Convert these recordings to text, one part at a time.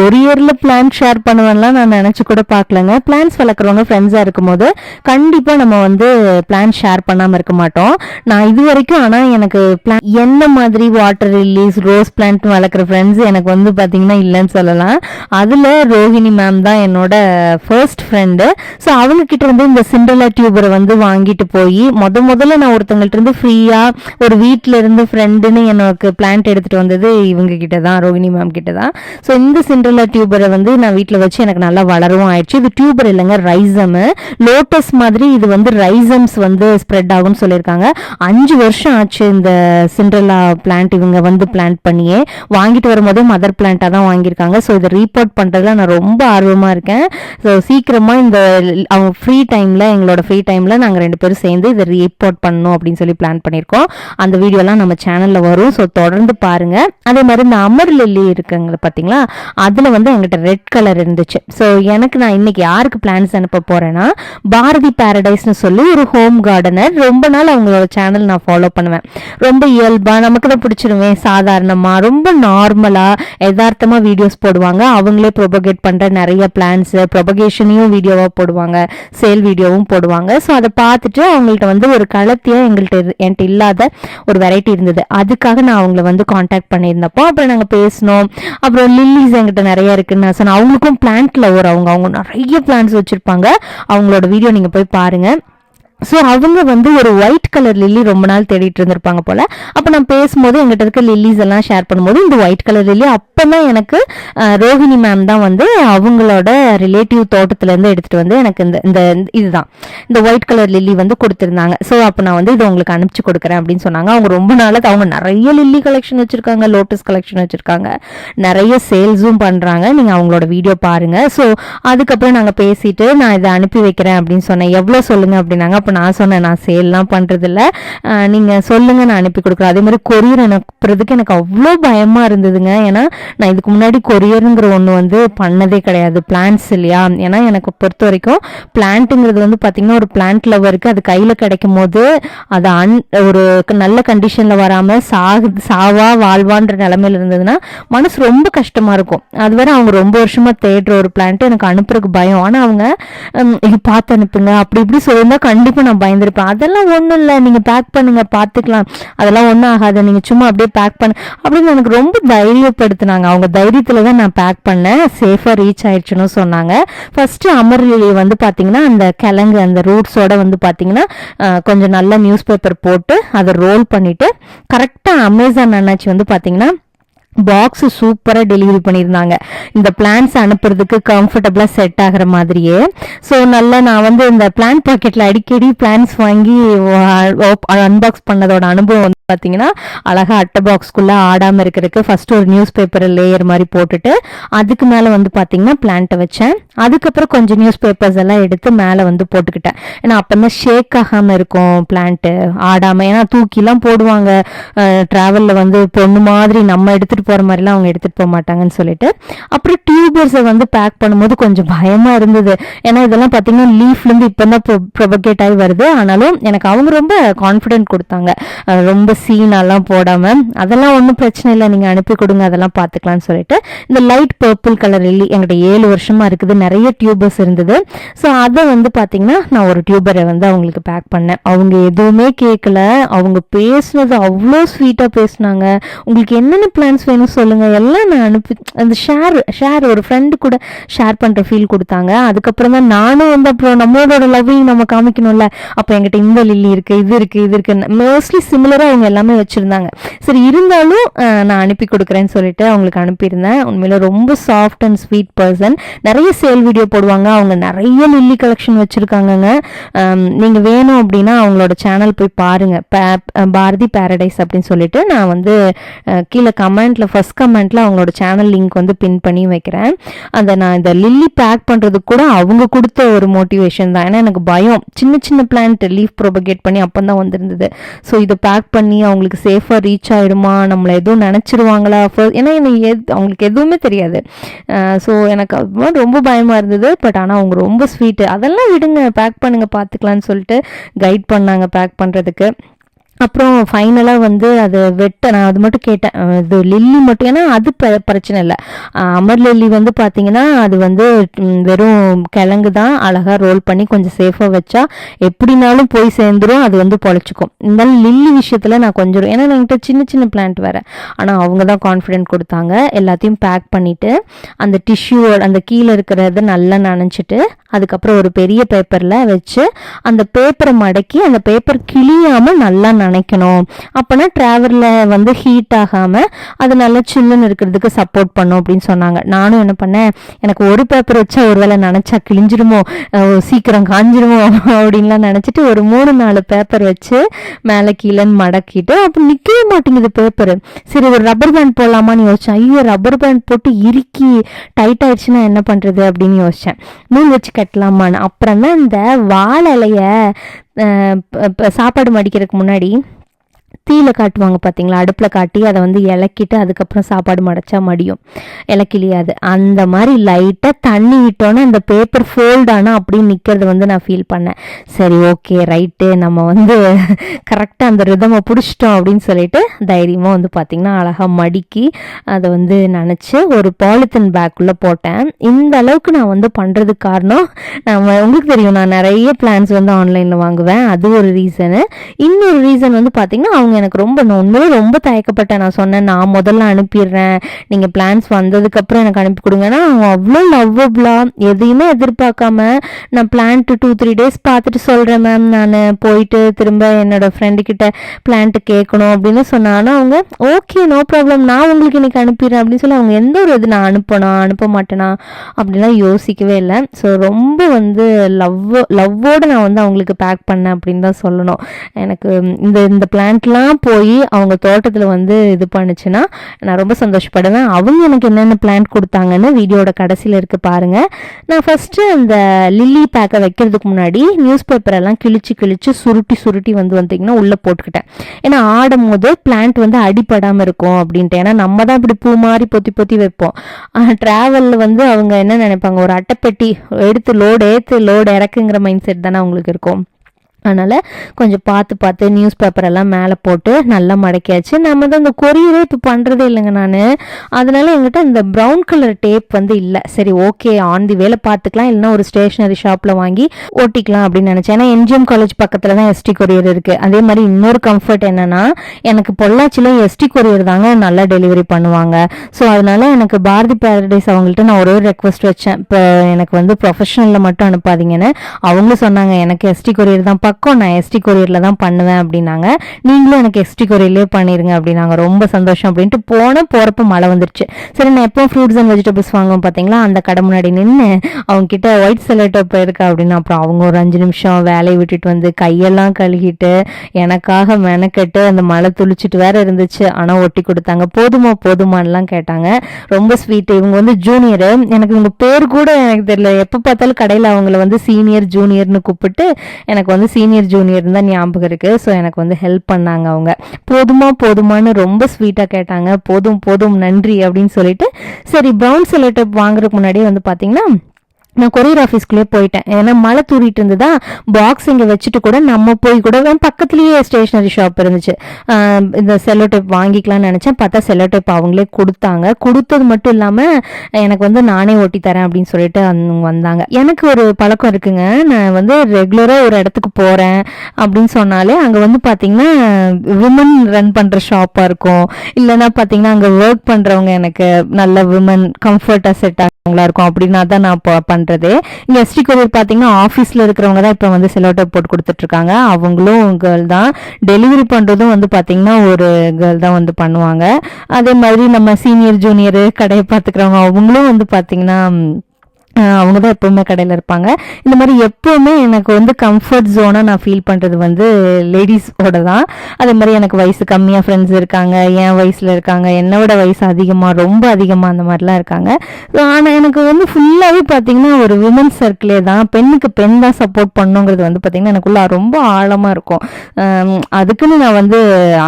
கொரியரில் plant share பண்ணுவேன்லாம் நான் நினச்சி கூட பார்க்கலங்க. பிளான்ஸ் வளர்க்குறவங்க ஃப்ரெண்ட்ஸாக இருக்கும்போது கண்டிப்பாக நம்ம வந்து பிளான் ஷேர் பண்ணாமல் இருக்க மாட்டோம். நான் இது வரைக்கும் ஆனால் எனக்கு பிளான் என்ன மாதிரி வாட்டர் ரிலீஸ் ரோஸ் பிளான்ட் வளர்க்குற ஃப்ரெண்ட்ஸ் எனக்கு வந்து பார்த்தீங்கன்னா இல்லைன்னு சொல்லலாம். அதில் ரோஹிணி மேம் தான் என்னோட ஃபர்ஸ்ட் ஃப்ரெண்டு ஸோ அவங்க கிட்ட இருந்து இந்த சிண்டலா டியூபரை வந்து வாங்கிட்டு போய் முத முதல்ல நான் ஒருத்தங்கள்ட்ட இருந்து ஃப்ரீயாக ஒரு வீட்டில் இருந்து ஃப்ரெண்டுன்னு எனக்கு பிளான்ட் எடுத்துகிட்டு வந்தது இவங்க கிட்ட தான் ரோஹிணி மேம் கிட்ட தான் ஸோ இந்த சிண்டலா டியூபரை வந்து நான் வீட்டில் வச்சு எனக்கு நல்லா வளரவும் ஆயிடுச்சு. இது டியூபர் இல்லைங்க ரைசமு லோட்டஸ் மாதிரி இது வந்து ரைசம்ஸ் வந்து ஸ்ப்ரெட் ஆகும்னு சொல்லியிருக்காங்க. அஞ்சு வருஷம் ஆச்சு இந்த சிண்ட்ரலா பிளான்ட் இவங்க வந்து பிளான்ட் பண்ணியே. வாங்கிட்டு வரும்போதே மதர் பிளான்ட்டாக தான் வாங்கியிருக்காங்க. ஸோ இதை ரீபோர்ட் பண்ணுறதுல நான் ரொம்ப ஆர்வமாக இருக்கேன். ஸோ சீக்கிரமாக இந்த அவங்க ஃப்ரீ டைமில் எங்களோட ஃப்ரீ டைமில் நாங்கள் ரெண்டு பேரும் சேர்ந்து இதை ரீபோர்ட் பண்ணணும் அப்படின்னு சொல்லி பிளான் பண்ணியிருக்கோம். அந்த வீடியோலாம் நம்ம சேனலில் வரும். ஸோ தொடர்ந்து பாருங்கள் அதே மாதிரி இந்த அமர் லில்லி இருக்குங்க பார்த்தீங்களா அதில் வந்து எங்கிட்ட ரெட் கலர் இருந்துச்சு. ஸோ எனக்கு நான் இன்னைக்கு யாருக்கு பிளான்ஸ் அனுப்ப போகிறேன்னா பாரதி பேரடைஸ்னு சொல்லி ஒரு ஹோம் கார்டனர் ரொம்ப நாள் அவங்களோட சேனல் நான் ஃபாலோ பண்ணுவேன். ரொம்ப இயல்பாக நமக்கு தான் பிடிச்சிருவேன் சாதாரணமாக ரொம்ப நார்மலாக யதார்த்தமாக வீடியோஸ் போடுவாங்க. அவங்களே ப்ரொபகேட் பண்ணுற நிறைய பிளான்ஸு ப்ரொபகேஷனையும் வீடியோவாக போடுவாங்க சேல் வீடியோவும் போடுவாங்க. ஸோ அதை பார்த்துட்டு அவங்கள்ட்ட வந்து ஒரு கலத்தியாக எங்கள்கிட்ட இரு- என்கிட்ட இல்லாத ஒரு வெரைட்டி இருந்தது. அதுக்காக நான் அவங்கள வந்து காண்டாக்ட் பண்ணியிருந்தப்போ அப்புறம் நாங்கள் பேசினோம். அப்புறம் லில்லிஸ் என்கிட்ட நிறைய இருக்குன்னு நான் அவங்களுக்கும் பிளான்ட் லவர் அவங்க அவங்க நிறைய பிளான்ஸ் வச்சுருப்பாங்க. அவங்களோட வீடியோ நீங்கள் போய் பாருங்கள் ஸோ அவங்க வந்து ஒரு ஒயிட் கலர் லில்லி ரொம்ப நாள் தேடிட்டு இருந்திருப்பாங்க போல. அப்போ நான் பேசும்போது எங்கிட்ட இருக்க லில்லிஸ் எல்லாம் ஷேர் பண்ணும்போது இந்த ஒயிட் கலர் லில்லி அப்போ தான் எனக்கு ரோஹிணி மேம் தான் வந்து அவங்களோட ரிலேட்டிவ் தோட்டத்துலேருந்து எடுத்துகிட்டு வந்து எனக்கு இந்த இந்த இதுதான். இந்த ஒயிட் கலர் லில்லி வந்து கொடுத்துருந்தாங்க. ஸோ அப்போ நான் வந்து இதை உங்களுக்கு அனுப்பிச்சு கொடுக்குறேன் அப்படின்னு சொன்னாங்க. அவங்க ரொம்ப நாளாக அவங்க நிறைய லில்லி கலெக்ஷன் வச்சுருக்காங்க லோட்டஸ் கலெக்ஷன் வச்சுருக்காங்க. நிறைய சேல்ஸும் பண்ணுறாங்க நீங்கள் அவங்களோட வீடியோ பாருங்கள் ஸோ அதுக்கப்புறம் நாங்கள் பேசிட்டு நான் இதை அனுப்பி வைக்கிறேன் அப்படின்னு சொன்னேன். எவ்வளோ சொல்லுங்கள் அப்படின்னாங்க. இப்போ நான் சொன்னேன் நான் சேல்லாம் பண்ணுறதில்ல நீங்கள் சொல்லுங்கள் நான் அனுப்பி கொடுக்குறேன். அதே மாதிரி கொரியர் அனுப்புறதுக்கு எனக்கு அவ்வளோ பயமாக இருந்ததுங்க. ஏன்னா நான் இதுக்கு முன்னாடி கொரியருங்கிற ஒன்று வந்து பண்ணதே கிடையாது. பிளான்ஸ் இல்லையா? ஏன்னா எனக்கு பொறுத்த வரைக்கும் பிளான்ட்டுங்கிறது வந்து பார்த்திங்கன்னா ஒரு பிளான்ட் லவருக்கு அது கையில் கிடைக்கும் போது அது அன் ஒரு நல்ல கண்டிஷனில் வராமல் சாகு சாவா வாழ்வான்ற நிலமையில இருந்ததுன்னா மனசு ரொம்ப கஷ்டமாக இருக்கும். அது வரை அவங்க ரொம்ப வருஷமாக தேடுற ஒரு பிளான்ட்டு எனக்கு அனுப்புறதுக்கு பயம். ஆனால் அவங்க இது பார்த்து அனுப்புங்க. அப்படி இப்படி சொல்லியிருந்தா கண்டிப்பாக நான் பயந்துருப்பேன். அதெல்லாம் ஒன்றும் இல்லை. நீங்கள் பேக் பண்ணுங்கள் பார்த்துக்கலாம் அதெல்லாம் ஒன்றும் ஆகாது. நீங்கள் சும்மா அப்படியே பேக் பண்ண. அப்படின்னு எனக்கு ரொம்ப தைரியப்படுத்தினாங்க. அவங்க தைரியத்தில் தான் நான் பேக் பண்ணேன். சேஃபாக ரீச் ஆயிடுச்சுன்னு சொன்னாங்க. ஃபஸ்ட்டு அமர்லிலி வந்து பார்த்தீங்கன்னா அந்த கிழங்கு அந்த ரூட்ஸோட வந்து பார்த்தீங்கன்னா கொஞ்சம் நல்ல நியூஸ் பேப்பர் போட்டு அதை ரோல் பண்ணிவிட்டு கரெக்டாக அமேசான் அண்ணாச்சி வந்து பார்த்தீங்கன்னா பாக்ஸ் சூப்பராக டெலிவரி பண்ணியிருந்தாங்க. இந்த பிளான்ஸ் அனுப்புறதுக்கு கம்ஃபர்டபுளாக செட் ஆகிற மாதிரியே. ஸோ நல்லா நான் வந்து இந்த பிளான் பாக்கெட்டில் அடிக்கடி பிளான்ஸ் வாங்கி அன்பாக்ஸ் பண்ணதோட அனுபவம் வந்து பார்த்தீங்கன்னா அழகாக அட்டை பாக்ஸ்க்குள்ளே ஆடாமல் இருக்கிறதுக்கு ஃபஸ்ட்டு ஒரு நியூஸ் பேப்பர் லேயர் மாதிரி போட்டுட்டு அதுக்கு மேலே வந்து பார்த்தீங்கன்னா பிளான்ட்டை வச்சேன். அதுக்கப்புறம் கொஞ்சம் நியூஸ் பேப்பர்ஸ் எல்லாம் எடுத்து மேலே வந்து போட்டுக்கிட்டேன். ஏன்னா அப்போ தான் ஷேக் ஆகாமல் இருக்கும் பிளான்ட்டு ஆடாமல் ஏன்னா தூக்கிலாம் போடுவாங்க. ட்ராவலில் வந்து பொண்ணு மாதிரி நம்ம எடுத்துகிட்டு போகிற மாதிரிலாம் அவங்க எடுத்துகிட்டு போக மாட்டாங்கன்னு சொல்லிட்டு. அப்புறம் டியூபர்ஸை வந்து பேக் பண்ணும்போது கொஞ்சம் பயமாக இருந்தது. ஏன்னா இதெல்லாம் பார்த்தீங்கன்னா லீஃப்லேருந்து இப்போ தான் ப்ரொபகேட் ஆகி வருது. ஆனாலும் எனக்கு அவங்க ரொம்ப கான்ஃபிடென்ட் கொடுத்தாங்க. ரொம்ப சீனாலாம் போடாமல் அதெல்லாம் ஒன்றும் பிரச்சனை இல்லை. நீங்கள் அனுப்பி கொடுங்க. அதெல்லாம் பார்த்துக்கலாம்னு சொல்லிட்டு. இந்த லைட் பர்பிள் கலர் இல்லி என்கிட்ட ஏழு வருஷமாக இருக்குது. நிறைய டியூபர்ஸ் இருந்தது. ஸோ அதை வந்து பார்த்தீங்கன்னா நான் ஒரு டியூபரை வந்து அவங்களுக்கு பேக் பண்ணேன். அவங்க எதுவுமே கேட்கல அவங்க பேசுனது அவ்வளோ ஸ்வீட்டாக பேசினாங்க. உங்களுக்கு என்னென்ன பிளான்ஸ் வேணும் சொல்லுங்கள் எல்லாம் நான் அனுப்பி அந்த ஷேர் ஷேர் ஒரு ஃப்ரெண்டு கூட ஷேர் பண்ணுற ஃபீல் கொடுத்தாங்க. அதுக்கப்புறம் தான் நானும் வந்து அப்புறம் நம்மளோட லவ்வையும் நம்ம காமிக்கணும்ல. அப்போ என்கிட்ட இந்த லில்லி இருக்குது இது இருக்குது இது இருக்குது மோஸ்ட்லி சிமிலராக அவங்க எல்லாமே வச்சுருந்தாங்க. சரி இருந்தாலும் நான் அனுப்பி கொடுக்குறேன்னு சொல்லிட்டு அவங்களுக்கு அனுப்பியிருந்தேன். உண்மையில் ரொம்ப சாஃப்ட் அண்ட் ஸ்வீட் பர்சன் நிறைய சேல் வீடியோ போடுவாங்க. அவங்க நிறைய லில்லி கலெக்ஷன் வச்சுருக்காங்கங்க. நீங்கள் வேணும் அப்படின்னா அவங்களோட சேனல் போய் பாருங்கள் பாரதி பேரடைஸ் அப்படின்னு சொல்லிட்டு நான் வந்து கீழே கமெண்ட் கமெண்ட்ல ஃபர்ஸ்ட் கமெண்ட்ல அவங்களோட சேனல் லிங்க் வந்து பின் பண்ணி வைக்கிறேன். அந்த நான் இந்த லில்லி பேக் பண்ணுறதுக்கு கூட அவங்க கொடுத்த ஒரு மோட்டிவேஷன் தான். ஏன்னா எனக்கு பயம். சின்ன சின்ன பிளான்ட் லீஃப் ப்ரொபகேட் பண்ணி அப்போ தான் வந்திருந்தது. ஸோ இதை பேக் பண்ணி அவங்களுக்கு சேஃபாக ரீச் ஆயிடுமா? நம்மளை எதுவும் நினச்சிருவாங்களா? ஃபர்ஸ்ட் ஏன்னா எனக்கு எது அவங்களுக்கு எதுவுமே தெரியாது. ஸோ எனக்கு ரொம்ப பயமாக இருந்தது. பட் ஆனால் அவங்க ரொம்ப ஸ்வீட்டு அதெல்லாம் விடுங்க. பேக் பண்ணுங்க பார்த்துக்கலான்னு சொல்லிட்டு கைட் பண்ணாங்க பேக் பண்ணுறதுக்கு அப்புறம் ஃபைனலாக வந்து அது வெட்ட நான் அது மட்டும் கேட்டேன். இது லில்லி மட்டும் ஏன்னா அது ப பிரச்சனை இல்லை. அமர் லில்லி வந்து பார்த்தீங்கன்னா அது வந்து வெறும் கிழங்கு தான். அழகாக ரோல் பண்ணி கொஞ்சம் சேஃபாக வச்சா எப்படினாலும் போய் சேர்ந்துரும் அது வந்து பொழைச்சிக்கும். இருந்தாலும் லில்லி விஷயத்தில் நான் கொஞ்சம் ஏன்னா என்கிட்ட சின்ன சின்ன பிளான்ட் வேறு. ஆனால் அவங்க தான் கான்ஃபிடென்ட் கொடுத்தாங்க. எல்லாத்தையும் பேக் பண்ணிவிட்டு அந்த டிஷ்யூ அந்த கீழே இருக்கிறத நல்லா நனைஞ்சிட்டு அதுக்கப்புறம் ஒரு பெரிய பேப்பரில் வச்சு அந்த பேப்பரை மடக்கி அந்த பேப்பர் கிழியாமல் நல்லா நினைக்கணும். அப்போனா ட்ராவலில் வந்து ஹீட் ஆகாமல் அது நல்லா சில்லுன்னு இருக்கிறதுக்கு சப்போர்ட் பண்ணும் அப்படின்னு சொன்னாங்க. நானும் என்ன பண்ணேன் எனக்கு ஒரு பேப்பர் வச்சா ஒருவேளை நினச்சா கிழிஞ்சிருமோ சீக்கிரம் காஞ்சிருமோ அப்படின்லாம் நினச்சிட்டு ஒரு மூணு நாலு பேப்பர் வச்சு மேலே கீழேன்னு மடக்கிட்டு அப்போ நிற்கவே மாட்டேங்குது பேப்பர் சரி ஒரு ரப்பர் பேண்ட் போடலாமான்னு யோசிச்சேன். ஐயோ ரப்பர் பேண்ட் போட்டு இறுக்கி டைட் ஆயிடுச்சுன்னா என்ன பண்ணுறது அப்படின்னு யோசித்தேன் நூல் வச்சு கட்டலாமான்னு. அப்புறம் தான் இந்த வாழை இலைய சாப்பாடு மடிக்கிறதுக்கு முன்னாடி தீயில காட்டுவாங்க பார்த்தீங்களா அடுப்பில் காட்டி அதை வந்து இலக்கிட்டு அதுக்கப்புறம் சாப்பாடு மடைச்சா மடியும். இலக்கிலியாது. அந்த மாதிரி லைட்டாக தண்ணி விட்டோன்னே அந்த பேப்பர் ஃபோல்ட் ஆனால் அப்படியே நிற்கிறது வந்து நான் ஃபீல் பண்ணேன். சரி ஓகே ரைட்டு நம்ம வந்து கரெக்டாக அந்த ரிதமை பிடிச்சிட்டோம் அப்படின்னு சொல்லிட்டு தைரியமாக வந்து பார்த்திங்கன்னா அழகாக மடிக்கி அதை வந்து நினச்சி ஒரு பாலித்தீன் பேக்குள்ளே போட்டேன். இந்த அளவுக்கு நான் வந்து பண்ணுறதுக்கு காரணம் நம்ம உங்களுக்கு தெரியும் நான் நிறைய பிளான்ஸ் வந்து ஆன்லைனில் வாங்குவேன். அது ஒரு ரீசனு இன்னொரு ரீசன் வந்து பார்த்தீங்கன்னா அவங்க எனக்கு ரொம்ப உண்மையிலே ரொம்ப தயக்கப்பட்டேன். நான் சொன்னேன் நான் முதல்ல அனுப்பிடுறேன். நீங்கள் பிளான்ஸ் வந்ததுக்கப்புறம் எனக்கு அனுப்பி கொடுங்கன்னா அவங்க அவ்வளோ லவ்வபுளாக எதையுமே எதிர்பார்க்காம நான் பிளான்ட்டு டூ த்ரீ டேஸ் பார்த்துட்டு சொல்கிறேன் மேம் நான் போயிட்டு திரும்ப என்னோட ஃப்ரெண்டுக்கிட்ட பிளான்ட்டு கேட்கணும் அப்படின்னு சொன்னாங்கன்னா அவங்க ஓகே நோ ப்ராப்ளம் நான் உங்களுக்கு இன்னைக்கு அனுப்பிடுறேன் அப்படின்னு சொல்லி அவங்க எந்த ஒரு இது நான் அனுப்பணும் அனுப்ப மாட்டேனா? அப்படிலாம் யோசிக்கவே இல்லை. ஸோ ரொம்ப வந்து லவ் லவ்வோடு நான் வந்து அவங்களுக்கு பேக் பண்ணேன் அப்படின்னு தான் சொல்லணும். எனக்கு இந்த இந்த பிளான்ட்லாம் போய் அவங்க தோட்டத்தில் வந்து இது பண்ணுச்சுன்னா நான் ரொம்ப சந்தோஷப்படுவேன். அவங்க எனக்கு என்னென்ன பிளான்ட் கொடுத்தாங்கன்னு வீடியோட கடைசியில் இருக்கு பாருங்க. நான் ஃபஸ்ட்டு அந்த லில்லி பேக்கை வைக்கிறதுக்கு முன்னாடி நியூஸ் பேப்பர் எல்லாம் கிழிச்சு கிழிச்சு சுருட்டி சுருட்டி வந்து வந்தீங்கன்னா உள்ளே போட்டுக்கிட்டேன். ஏன்னா ஆடும் போது பிளான்ட் வந்து அடிப்படாமல் இருக்கும் அப்படின்ட்டு. ஏன்னா நம்ம தான் இப்படி பூ மாதிரி பொத்தி பொத்தி வைப்போம். ட்ராவலில் வந்து அவங்க என்ன நினைப்பாங்க? ஒரு அட்டைப்பெட்டி எடுத்து லோடு ஏற்று லோடு இறக்குங்கிற மைண்ட் செட் தானே அவங்களுக்கு இருக்கும். அதனால் கொஞ்சம் பார்த்து பார்த்து நியூஸ் பேப்பர் எல்லாம் மேலே போட்டு நல்லா மடக்கியாச்சு. நம்ம தான் இந்த கொரியரே இப்போ பண்ணுறதே இல்லைங்க நான். அதனால் எங்கிட்ட இந்த ப்ரௌன் கலர் டேப் வந்து இல்லை. சரி ஓகே ஆன் தி வேலை பார்த்துக்கலாம். இல்லைன்னா ஒரு ஸ்டேஷ்னரி ஷாப்பில் வாங்கி ஓட்டிக்கலாம் அப்படின்னு நினச்சேன். ஏன்னா எம்ஜிஎம் காலேஜ் பக்கத்தில் தான் எஸ்டி கொரியர் இருக்குது அதே மாதிரி இன்னொரு கம்ஃபர்ட் என்னென்னா எனக்கு பொள்ளாச்சியில் எஸ்டி கொரியர் தாங்க நல்லா டெலிவரி பண்ணுவாங்க. ஸோ அதனால் எனக்கு பாரதி பேரடைஸ் அவங்கள்ட்ட நான் ஒரே ரெக்வஸ்ட் வச்சேன். இப்போ எனக்கு வந்து ப்ரொஃபஷனலில் மட்டும் அனுப்பாதீங்கன்னு. அவங்களும் சொன்னாங்க எனக்கு எஸ்டி கொரியர் தான் பக்கம் நான் எஸ்டி கொரியரில் தான் பண்ணுவேன் அப்படின்னாங்க. நீங்களும் எனக்கு எஸ்டி கொரியர்லேயே பண்ணிடுங்க அப்படின்னாங்க. ரொம்ப சந்தோஷம் அப்படின்ட்டு போனேன் போகிறப்ப மழை வந்துருச்சு. சரி நான் எப்போ ஃப்ரூட்ஸ் அண்ட் வெஜிடபிள்ஸ் வாங்குவோம் பார்த்தீங்களா அந்த கடை முன்னாடி நின்று அவங்க கிட்ட ஒயிட் செலட்டோ போயிருக்கா அப்படின்னு அப்புறம் அவங்க ஒரு அஞ்சு நிமிஷம் வேலையை விட்டுட்டு வந்து கையெல்லாம் கழுகிட்டு எனக்காக மெனக்கெட்டு அந்த மழை துளிச்சிட்டு வேற இருந்துச்சு. ஆனால் ஒட்டி கொடுத்தாங்க. போதுமா போதுமானலாம் கேட்டாங்க. ரொம்ப ஸ்வீட் இவங்க வந்து ஜூனியரு எனக்கு இவங்க பேர் கூட எனக்கு தெரியல. எப்போ பார்த்தாலும் கடையில் அவங்கள வந்து சீனியர் ஜூனியர்னு கூப்பிட்டு எனக்கு வந்து சீனியர் ஜூனியர் தான் ஞாபகம் இருக்கு. ஸோ எனக்கு வந்து ஹெல்ப் பண்ணாங்க அவங்க. போதுமா போதுமான்னு ரொம்ப ஸ்வீட்டாக கேட்டாங்க. போதும் போதும் நன்றி அப்படின்னு சொல்லிட்டு சரி ப்ரௌன் செலட்டப் வாங்குறதுக்கு முன்னாடியே வந்து பார்த்தீங்கன்னா நான் கொரியர் ஆஃபீஸ்க்குள்ளே போயிட்டேன். ஏன்னா மழை தூரிட்டு இருந்ததா பாக்ஸ் இங்கே வச்சுட்டு கூட நம்ம போய் கூட பக்கத்துலேயே ஸ்டேஷ்னரி ஷாப் இருந்துச்சு. இந்த செல்லோ டேப் வாங்கிக்கலாம்னு நினச்சேன். பார்த்தா செல்லோ டேப் அவங்களே கொடுத்தாங்க. கொடுத்தது மட்டும் இல்லாமல் எனக்கு வந்து நானே ஓட்டி தரேன் அப்படின்னு சொல்லிட்டு அவங்க வந்தாங்க. எனக்கு ஒரு பழக்கம் இருக்குங்க. நான் வந்து ரெகுலராக ஒரு இடத்துக்கு போகிறேன் அப்படின்னு சொன்னாலே அங்கே வந்து பார்த்தீங்கன்னா விமன் ரன் பண்ணுற ஷாப்பாக இருக்கும். இல்லைன்னா பார்த்தீங்கன்னா அங்கே ஒர்க் பண்ணுறவங்க எனக்கு நல்ல விமன் கம்ஃபர்ட்டாக செட் ஆகிறவங்களா இருக்கும். அப்படின்னா தான் நான் இப்போ பண்ணுறது இங்கே எஸ்டி கொரியர் பார்த்தீங்கன்னா ஆஃபீஸில் இருக்கிறவங்க தான் இப்போ வந்து செலோட்டோ போட்டு கொடுத்துட்ருக்காங்க. அவங்களும் கேர்ள் தான். டெலிவரி பண்ணுறதும் வந்து பார்த்தீங்கன்னா ஒரு கேர்ள் தான் வந்து பண்ணுவாங்க. அதே மாதிரி நம்ம சீனியர் ஜூனியர் கடையை பார்த்துக்கிறவங்க அவங்களும் வந்து பார்த்தீங்கன்னா அவங்க தான் எப்போவுமே கடையில் இருப்பாங்க. இந்த மாதிரி எப்போவுமே எனக்கு வந்து கம்ஃபர்ட் ஜோனாக நான் ஃபீல் பண்ணுறது வந்து லேடிஸோட தான் அதே மாதிரி எனக்கு வயசு கம்மியாக ஃப்ரெண்ட்ஸ் இருக்காங்க என் வயசில் இருக்காங்க என்னோட வயசு அதிகமாக ரொம்ப அதிகமாக அந்த மாதிரிலாம் இருக்காங்க. ஆனால் எனக்கு வந்து ஃபுல்லாகவே பார்த்தீங்கன்னா ஒரு விமன் சர்க்கிளே தான் பெண்ணுக்கு பெண் தான் சப்போர்ட் பண்ணுங்கிறது வந்து பார்த்தீங்கன்னா எனக்குள்ள ரொம்ப ஆழமாக இருக்கும். அதுக்குன்னு நான் வந்து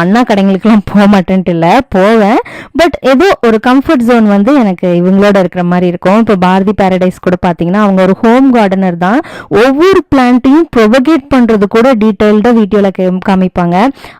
அண்ணா கடைங்களுக்கெல்லாம் போக மாட்டேன்ட்டு இல்லை போவேன். பட் ஏதோ ஒரு கம்ஃபர்ட் ஜோன் வந்து எனக்கு இவங்களோட இருக்கிற மாதிரி இருக்கும். இப்போ பாரதி பேரடைஸ் கூட பார்த்தீங்கன்னா அவங்க ஒரு ஹோம் கார்டனர் தான். ஒவ்வொரு பிளான்ட்டையும் ப்ரொபகேட் பண்ணுறது கூட டீட்டெயில்டாக வீடியோவில் காமிப்பாங்க.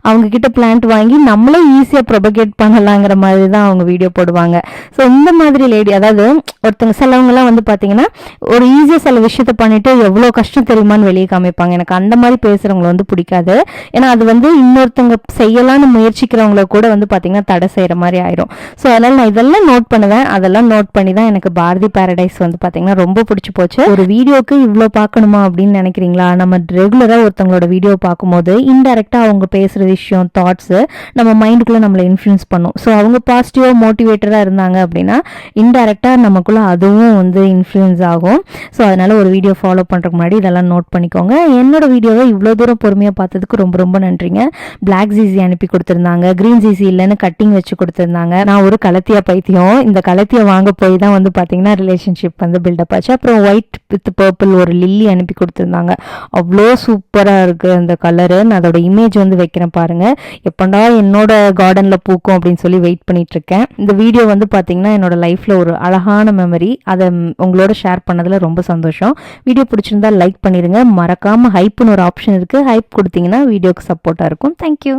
அவங்க கிட்ட பிளான்ட் வாங்கி நம்மளே ஈஸியாக ப்ரொபகேட் பண்ணலாங்கிற மாதிரி தான் அவங்க வீடியோ போடுவாங்க. ஸோ இந்த மாதிரி லேடி அதாவது ஒருத்தங்க சிலவங்கலாம் வந்து பார்த்தீங்கன்னா ஒரு ஈஸியாக சில விஷயத்த பண்ணிட்டு எவ்வளோ கஷ்டம் தெரியுமான்னு வெளியே காமிப்பாங்க. எனக்கு அந்த மாதிரி பேசுகிறவங்கள வந்து பிடிக்காது. ஏன்னா அது வந்து இன்னொருத்தவங்க செய்யலாம்னு முயற்சிக்கிறவங்கள கூட வந்து பார்த்தீங்கன்னா தடை செய்கிற மாதிரி ஆயிரும். ஸோ அதனால் நான் இதெல்லாம் நோட் பண்ணுவேன். அதெல்லாம் நோட் பண்ணி தான் எனக்கு பாரதி பேரடைஸ் வந்து பார்த்தீங்கன்னா ரொம்ப பிடிச்சி போச்சு. ஒரு வீடியோக்கு இவ்வளோ பார்க்கணுமா அப்படின்னு நினைக்கிறீங்களா? நம்ம ரெகுலராக ஒருத்தவங்களோட வீடியோ பார்க்கும்போது இன்டெரக்டாக அவங்க பேசுகிற விஷயம் தாட்ஸு நம்ம மைண்டுக்குள்ளே நம்மளை இன்ஃப்ளூயன்ஸ் பண்ணும். ஸோ அவங்க பாசிட்டிவாக மோட்டிவேட்டடாக இருந்தாங்க அப்படின்னா இன்டெரக்டாக நமக்குள்ளே அதுவும் வந்து இன்ஃப்ளூயன்ஸ் ஆகும். ஸோ அதனால் ஒரு வீடியோ ஃபாலோ பண்ணுறதுக்கு முன்னாடி இதெல்லாம் நோட் பண்ணிக்கோங்க. என்னோட வீடியோவை இவ்வளோ தூரம் பொறுமையாக பார்த்ததுக்கு ரொம்ப ரொம்ப நன்றிங்க. பிளாக் ஜிசி அனுப்பி கொடுத்துருந்தாங்க. க்ரீன் ஜிசி இல்லைன்னு கட்டிங் வச்சு கொடுத்துருந்தாங்க. நான் ஒரு கலத்தியா பைத்தியம். இந்த கலத்தியை வாங்க போய் தான் வந்து பார்த்தீங்கன்னா ரிலேஷன்ஷிப் வந்து பில்டப் ஆச்சு. அப்புறம் ஒயிட் வித் பர்பிள் ஒரு லில்லி அனுப்பி கொடுத்துருந்தாங்க. அவ்வளோ சூப்பராக இருக்குது அந்த கலரு நான் அதோட இமேஜ் வந்து வைக்கிறேன் பாருங்கள் எப்பண்டா என்னோட கார்டனில் பூக்கும் அப்படின்னு சொல்லி வெயிட் பண்ணிகிட்டு இருக்கேன் இந்த வீடியோ வந்து பார்த்தீங்கன்னா என்னோட லைஃப்பில் ஒரு அழகான மெமரி அதை உங்களோட ஷேர் பண்ணதில் ரொம்ப சந்தோஷம். வீடியோ பிடிச்சிருந்தா லைக் பண்ணிடுங்க மறக்காமல் ஹைப்னு ஒரு ஆப்ஷன் இருக்குது ஹைப் கொடுத்தீங்கன்னா வீடியோக்கு சப்போர்ட்டாக இருக்கும். தேங்க்யூ